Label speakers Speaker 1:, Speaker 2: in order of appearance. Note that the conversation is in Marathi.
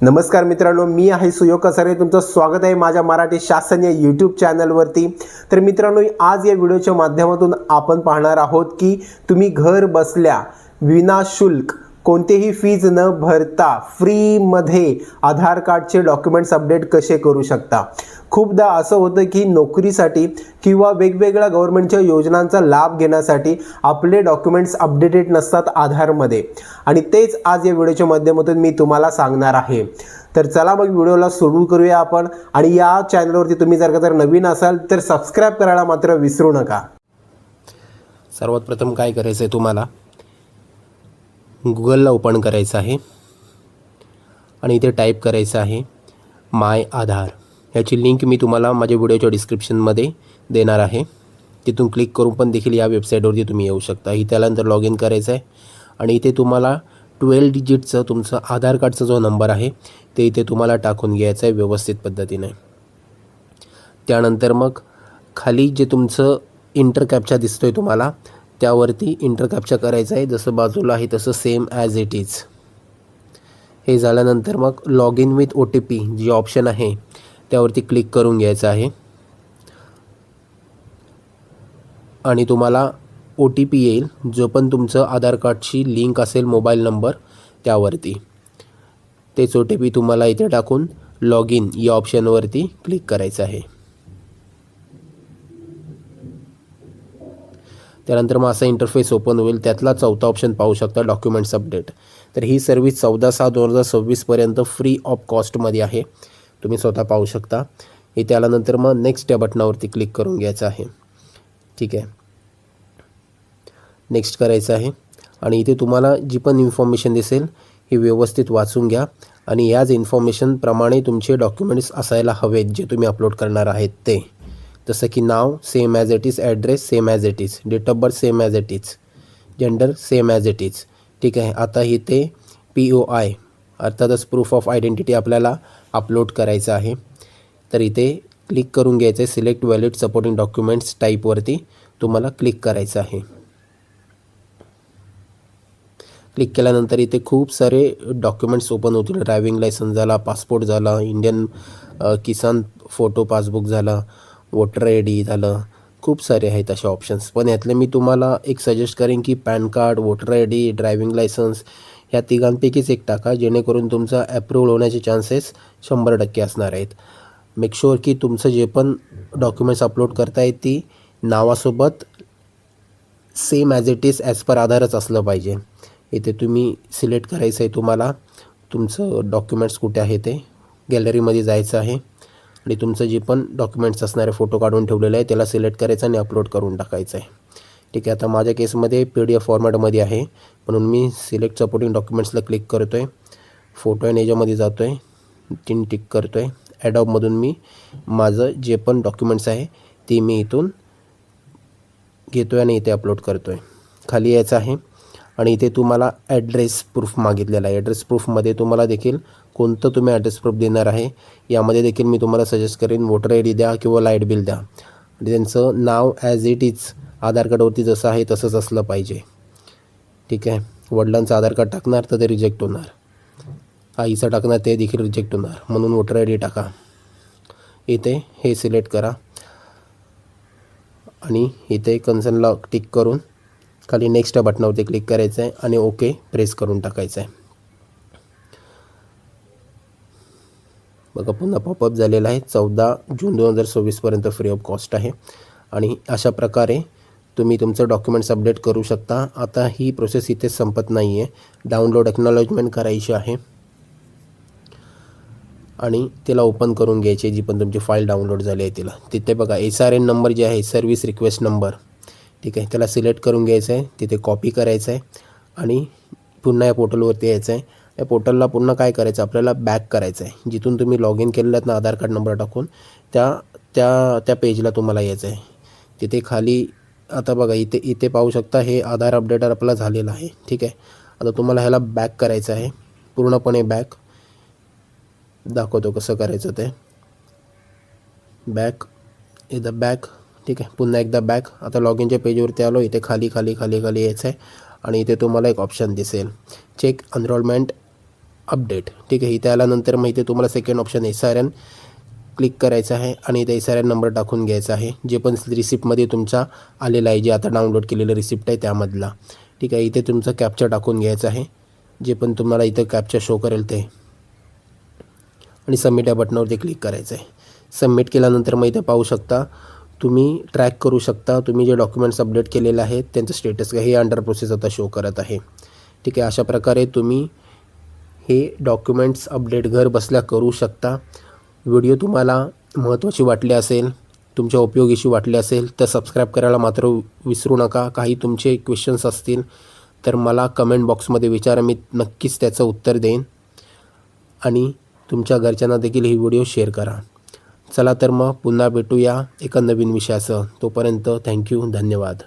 Speaker 1: नमस्कार मित्रांनो मी आहे सुयोग कसारे. तुमचं स्वागत आहे माझ्या मराठी शासन या यूट्यूब चॅनलवरती तर मित्रांनो आज या व्हिडिओच्या माध्यमातून आपण पाहणार आहोत की तुम्ही घर बसल्या विनाशुल्क कोणतेही फीज न भरता फ्रीमध्ये आधार कार्डचे डॉक्युमेंट्स अपडेट कसे करू शकता? खूपदा असं होतं की नोकरीसाठी किंवा वेगवेगळ्या गव्हर्नमेंटच्या योजनांचा लाभ घेण्यासाठी आपले डॉक्युमेंट्स अपडेटेड नसतात आधारमध्ये. आणि तेच आज या व्हिडिओच्या माध्यमातून मी तुम्हाला सांगणार आहे. तर चला मग व्हिडिओला सुरू करूया आपण. आणि या चॅनलवरती तुम्ही जर का जर नवीन असाल तर सबस्क्राईब करायला मात्र विसरू नका.
Speaker 2: सर्वात प्रथम काय करायचं आहे तुम्हाला? गुगलला ओपन करायचं आहे. आणि इथे टाईप करायचं आहे माय आधार. ह्याची लिंक मी तुम्हाला माझ्या व्हिडिओच्या डिस्क्रिप्शनमध्ये देणार आहे. तिथून क्लिक करून पण देखील या वेबसाईटवरती तुम्ही येऊ शकता. इथे आल्यानंतर लॉग इन करायचं आहे. आणि इथे तुम्हाला ट्वेल्व डिजिटचं तुमचं आधार कार्डचा जो नंबर आहे ते इथे तुम्हाला टाकून घ्यायचं आहे व्यवस्थित पद्धतीने. त्यानंतर मग खाली जे तुमचं इंटरकॅपचा दिसतो आहे तुम्हाला त्यावरती इंटर कॅप्चा करायचं आहे. जसं बाजूला आहे तसं सेम ॲज इट इज हे झाल्यानंतर मग log in with O T P G option आहे त्यावरती क्लिक करून घ्यायचं आहे. आणि तुम्हाला ओ टी पी येईल जो पण तुमचं आधार कार्डची लिंक असेल मोबाईल नंबर त्यावरती. तेच ओ टी पी तुम्हाला इथे टाकून लॉग इन या ऑप्शनवरती क्लिक करायचं आहे. त्यानंतर मग असा इंटरफेस ओपन होईल. त्यातला चौथा ऑप्शन पाहू शकता डॉक्युमेंट्स अपडेट तर ही सर्व्हिस चौदा सहा दोन हजार सव्वीसपर्यंत फ्री ऑफ कॉस्टमध्ये आहे. तुम्ही स्वतः पाहू शकता. इथे आल्यानंतर मग नेक्स्ट या बटनावरती क्लिक करून घ्यायचं आहे. ठीक आहे. नेक्स्ट करायचं आहे. आणि इथे तुम्हाला जी पण इन्फॉर्मेशन दिसेल ही व्यवस्थित वाचून घ्या. आणि याच इन्फॉर्मेशनप्रमाणे तुमचे डॉक्युमेंट्स असायला हवेत जे तुम्ही अपलोड करणार आहेत ते. जसं की नाव same as it is address same as it is date of birth same as it is gender same as it is ठीक आहे आता इथे पी ओ आय अर्थातच प्रूफ ऑफ आयडेंटिटी आपल्याला अपलोड करायचं आहे. तर इथे क्लिक करून घ्यायचं आहे सिलेक्ट व्हॅलिड सपोर्टिंग डॉक्युमेंट्स टाईपवरती तुम्हाला क्लिक करायचं आहे. क्लिक केल्यानंतर इथे खूप सारे डॉक्युमेंट्स ओपन होतील. ड्रायविंग लायसन्स झाला पासपोर्ट झाला इंडियन किसान फोटो पासबुक झाला वोटर आय डी झालं. खूप सारे आहेत असे ऑप्शन्स पण यातले मी तुम्हाला एक सजेस्ट करेन की PAN card voter I D driving licence ह्या तिघांपैकीच एक टाका जेणेकरून तुमचा ॲप्रूव्हल होण्याचे चान्सेस शंभर टक्के असणार आहेत. मेक शुअर की तुमचं जे पण डॉक्युमेंट्स अपलोड करताय ती नावासोबत same as it is as per आधारच असलं पाहिजे. इथे तुम्ही सिलेक्ट करायचं आहे तुम्हाला. तुमचं डॉक्युमेंट्स कुठे आहे ते? गॅलरीमध्ये जायचं आहे. आणि तुमचं जे पण डॉक्युमेंट्स असणारे फोटो काढून ठेवलेले आहे त्याला सिलेक्ट करायचं आणि अपलोड करून टाकायचं आहे. ठीक आहे आता माझ्या केसमध्ये पी डी एफ फॉर्मॅटमध्ये आहे. म्हणून मी सिलेक्ट सपोर्टिंग डॉक्युमेंट्सला क्लिक करतो आहे फोटो आहे याच्यामध्ये जातो आहे तीन टिक करतो आहे ॲडॉबमधून मी माझं जे पण डॉक्युमेंट्स आहे ते मी इथून घेतो आहे आणि इथे अपलोड करतो आहे खाली यायचं आहे. आणि इथे तुम्हाला ॲड्रेस प्रूफ मागितलेला आहे. ॲड्रेस प्रूफमध्ये तुम्हाला देखील कोणतं तुम्ही ॲड्रेस प्रूफ देणार आहे यामध्ये देखील मी तुम्हाला सजेस्ट करेन. वोटर आय डी द्या किंवा लाइट बिल द्या. आणि त्यांचं नाव ॲज इट इज आधार कार्डवरती जसं आहे तसंच असलं पाहिजे. ठीक आहे? वडिलांचं आधार कार्ड टाकणार तर ते रिजेक्ट होणार. आईचं टाकणार ते देखील रिजेक्ट होणार. म्हणून वोटर आय डी टाका. इथे हे सिलेक्ट करा. आणि इथे कन्सर्नला टिक करून खाली नेक्स्ट बटनावरती क्लिक करायचं आहे आणि ओके प्रेस करून टाकायचं आहे बघा पुन्हा पॉपअप झालेला आहे. चौदा जून दोन हजार सव्वीसपर्यंत फ्री ऑफ कॉस्ट आहे. आणि अशा प्रकारे तुम्ही तुमचं डॉक्युमेंट्स अपडेट करू शकता. आता ही प्रोसेस इथे संपत नाही आहे डाउनलोड एक्नॉलेजमेंट करायची आहे. आणि तिला ओपन करून घ्यायची जी पण तुमची फाईल डाउनलोड झाली आहे तिला. तिथे बघा एस आर एन नंबर जे आहे सर्व्हिस रिक्वेस्ट नंबर ठीक आहे. त्याला सिलेक्ट करून घ्यायचं आहे. तिथे कॉपी करायचं आहे. आणि पुन्हा या पोर्टलवरती यायचं आहे. या पोर्टलला पुन्हा काय करायचं? आपल्याला बॅक करायचं आहे. जिथून तुम्ही लॉग इन केलेलं आहेत ना आधार कार्ड नंबर टाकून त्या त्या त्या पेजला तुम्हाला यायचं आहे. तिथे खाली आता बघा इथे इथे पाहू शकता हे आधार अपडेटर आपला झालेला आहे. ठीक आहे. आता तुम्हाला ह्याला बॅक करायचं आहे. पूर्णपणे बॅक दाखवतो कसं करायचं ते. बॅक इथं बॅक ठीक आहे. पुन्हा एकदा बॅक आता लॉग इनच्या पेजवरती आलो. इथे खाली खाली खाली खाली यायचं आहे आणि इथे तुम्हाला एक ऑप्शन दिसेल. चेक एनरोलमेंट अपडेट ठीक आहे. इथे आल्यानंतर मग इथे तुम्हाला second option S R N click करायचं आहे. आणि इथे एस आर एन नंबर टाकून घ्यायचा आहे. जे पण रिसिप्टमध्ये तुमचा आलेला आहे जे आता डाउनलोड केलेलं रिसिप्ट आहे त्यामधला. ठीक आहे. इथे तुमचं कॅप्चर टाकून घ्यायचं आहे. जे पण तुम्हाला इथं कॅप्चर शो करेल ते. आणि सबमिट या बटनावरती क्लिक करायचं आहे सबमिट केल्यानंतर मग इथे पाहू शकता तुम्ही ट्रॅक करू शकता. तुम्ही जे डॉक्युमेंट्स अपडेट केलेले आहेत त्यांचं स्टेटस काय हे अंडर प्रोसेस आता शो करत आहे. ठीक आहे अशा प्रकारे तुम्ही हे डॉक्युमेंट्स अपडेट घर बसल्या करू शकता. व्हिडिओ तुम्हाला महत्त्वाची वाटली असेल तुमच्या उपयोगीशी वाटली असेल तर सबस्क्राईब करायला मात्र विसरू नका. काही तुमचे क्वेश्चन्स असतील तर मला कमेंट बॉक्समध्ये विचारा. मी नक्कीच त्याचं उत्तर देईन. आणि तुमच्या घरच्यांना देखील ही व्हिडिओ शेअर करा. चला तर मग पुन्हा भेटूया एका नवीन विषयासह. तोपर्यंत थँक्यू धन्यवाद.